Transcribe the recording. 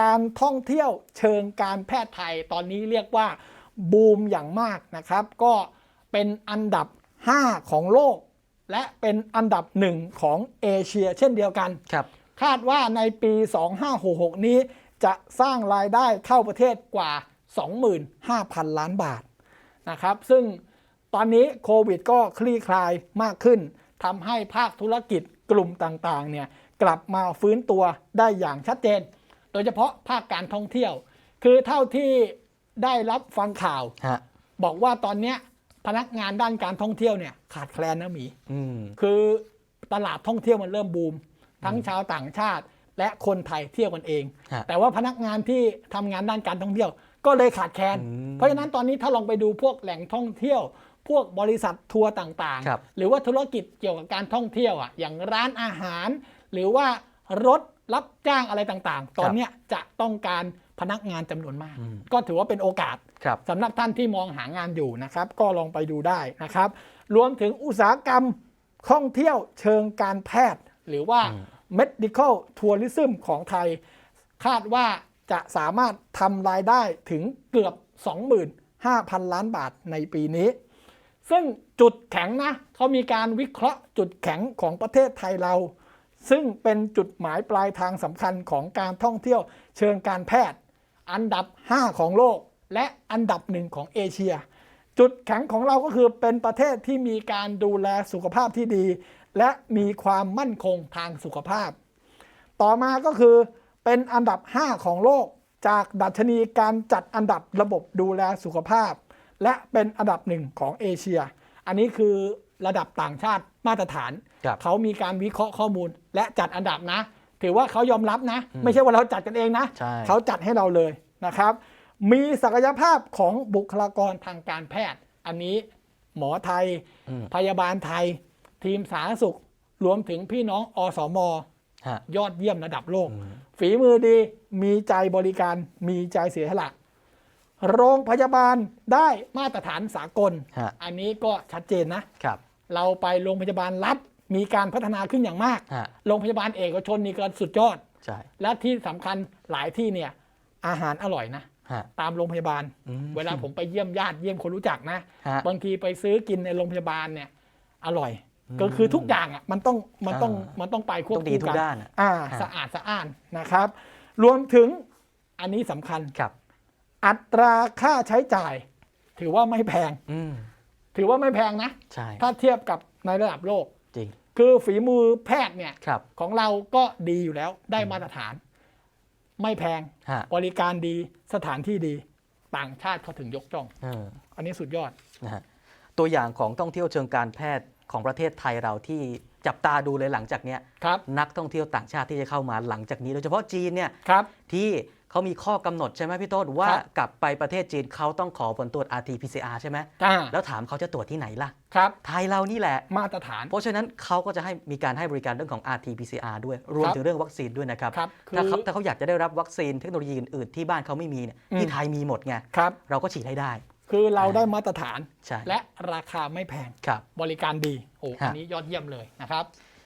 การท่องเที่ยวเชิงการแพทย์ไทยตอนนี้เรียกว่าบูมอย่างมากนะครับ ก็เป็นอันดับ 5 ของโลก และเป็นอันดับหนึ่งของเอเชียเช่นเดียวกันครับ คาดว่าในปี 2566 นี้จะสร้างรายได้เข้าประเทศกว่า 25,000 ล้านบาทนะครับ ซึ่งตอนนี้โควิดก็คลี่คลายมากขึ้นทำให้ภาคธุรกิจกลุ่มต่างๆเนี่ยกลับมาฟื้นตัวได้อย่างชัดเจนโดยเฉพาะภาคการท่องเที่ยว คือเท่าที่ได้รับฟังข่าว ฮะบอกว่าตอนเนี้ยพนักงานด้านการท่องเที่ยวเนี่ยขาดแคลนนะหมี อืม คือตลาดท่องเที่ยวมันเริ่มบูม ทั้งชาวต่างชาติและคนไทยเที่ยวกันเอง ฮะแต่ว่าพนักงานที่ทำงานด้านการท่องเที่ยว ก็เลยขาดแคลนอืมเพราะฉะนั้นตอนนี้ถ้าลองไปดูพวกแหล่งท่องเที่ยว พวกบริษัททัวร์ต่างครับ ๆ หรือว่าธุรกิจเกี่ยวกับการท่องเที่ยวอะอย่างร้านอาหาร หรือว่ารถ รับจ้างอะไรต่างๆ ตอนเนี้ยจะต้องการพนักงานจำนวนมากอืมก็ถือว่าเป็นโอกาสครับสำหรับท่านที่มองหางานอยู่นะครับ ก็ลองไปดูได้นะครับ รวมถึงอุตสาหกรรมท่องเที่ยวเชิงการแพทย์ หรือว่า medical tourism ของไทย คาดว่าจะสามารถทำรายได้ถึงเกือบ 25,000 ล้านบาทในปีนี้ ซึ่งจุดแข็งนะเขามีการวิเคราะห์จุดแข็งของประเทศไทยเรา ซึ่งเป็นจุดหมายปลายทางสำคัญของการท่องเที่ยวเชิงการแพทย์ อันดับ 5 ของโลก และอันดับหนึ่งของเอเชีย จุดแข็งของเราก็คือเป็นประเทศที่มีการดูแลสุขภาพที่ดี และมีความมั่นคงทางสุขภาพ ต่อมาก็คือเป็นอันดับ 5 ของโลก จากดัชนีการจัดอันดับระบบดูแลสุขภาพ และเป็นอันดับหนึ่งของเอเชีย อันนี้คือ ระดับต่างชาติมาตรฐาน ครับเขามีการวิเคราะห์ข้อมูลและจัดอันดับนะ ถือว่าเขายอมรับนะไม่ใช่ว่าเราจัดกันเองนะ ใช่ เขาจัดให้เราเลยนะครับ มีศักยภาพของบุคลากรทางการแพทย์ อันนี้หมอไทย อืม พยาบาลไทย ทีมสาธารณสุข รวมถึงพี่น้องอสม ฮะ ยอดเยี่ยมระดับโลกฝีมือดี มีใจบริการ มีใจเสียสละ โรงพยาบาลได้มาตรฐานสากล ฮะ อันนี้ก็ชัดเจนนะ ครับ เราไปโรงพยาบาลรัฐมีการพัฒนาขึ้นอย่างมาก ฮะ โรงพยาบาลเอกชนนี่ก็สุดยอด ใช่และที่สำคัญหลายที่เนี่ยอาหารอร่อยนะ ฮะ ตามโรงพยาบาล อืม เวลาผมไปเยี่ยมญาติเยี่ยมคนรู้จักนะ ฮะ บางทีไปซื้อกินในโรงพยาบาลเนี่ยอร่อย ก็คือทุกอย่างอะมันต้องมันต้องอ่ามัมันต้องไปควบต้องดีคู่ทุกกันด้านอะอ่าฮะ สะอาดสะอ้านนะครับ รวมถึงอันนี้สำคัญ ครับ อัตราค่าใช้จ่าย ถือว่าไม่แพง อืม ถือว่าไม่แพงนะ ใช่ ถ้าเทียบกับในระดับโลก จริง คือฝีมือแพทย์เนี่ย ครับ ของเราก็ดีอยู่แล้วได้มาตรฐาน ไม่แพง ฮะ บริการดีสถานที่ดีต่างชาติเขาถึงยกจ้อง เอออันนี้สุดยอด นะฮะตัวอย่างของท่องเที่ยวเชิงการแพทย์ของประเทศไทยเราที่จับตาดูเลยหลังจากเนี้ย ครับ นักท่องเที่ยวต่างชาติที่จะเข้ามาหลังจากนี้โดยเฉพาะจีนเนี่ย ครับ ที่ เขามีข้อกำหนดใช่ไหมพี่ต้นว่าครับกลับไปประเทศจีนเขาต้องขอผลตรวจ RT-PCR ใช่ไหมอ่า แล้วถามเขาจะตรวจที่ไหนล่ะ ครับ ไทยเรานี่แหละ มาตรฐาน เพราะฉะนั้นเขาก็จะให้มีการให้บริการเรื่องของ RT-PCR ด้วย รวมครับถึงเรื่องวัคซีนด้วยนะครับ ครับคือ ถ้าเขาถ้าเขาอยากจะได้รับวัคซีนเทคโนโลยีอื่นๆที่บ้านเขาไม่มีเนี่ยอืมที่ไทยมีหมดไงครับ เราก็ฉีดให้ได้ คือเราได้มาตรฐานใช่และราคาไม่แพง ครับ บริการดี โอ้ ฮะ อันนี้ยอดเยี่ยมเลยนะครับ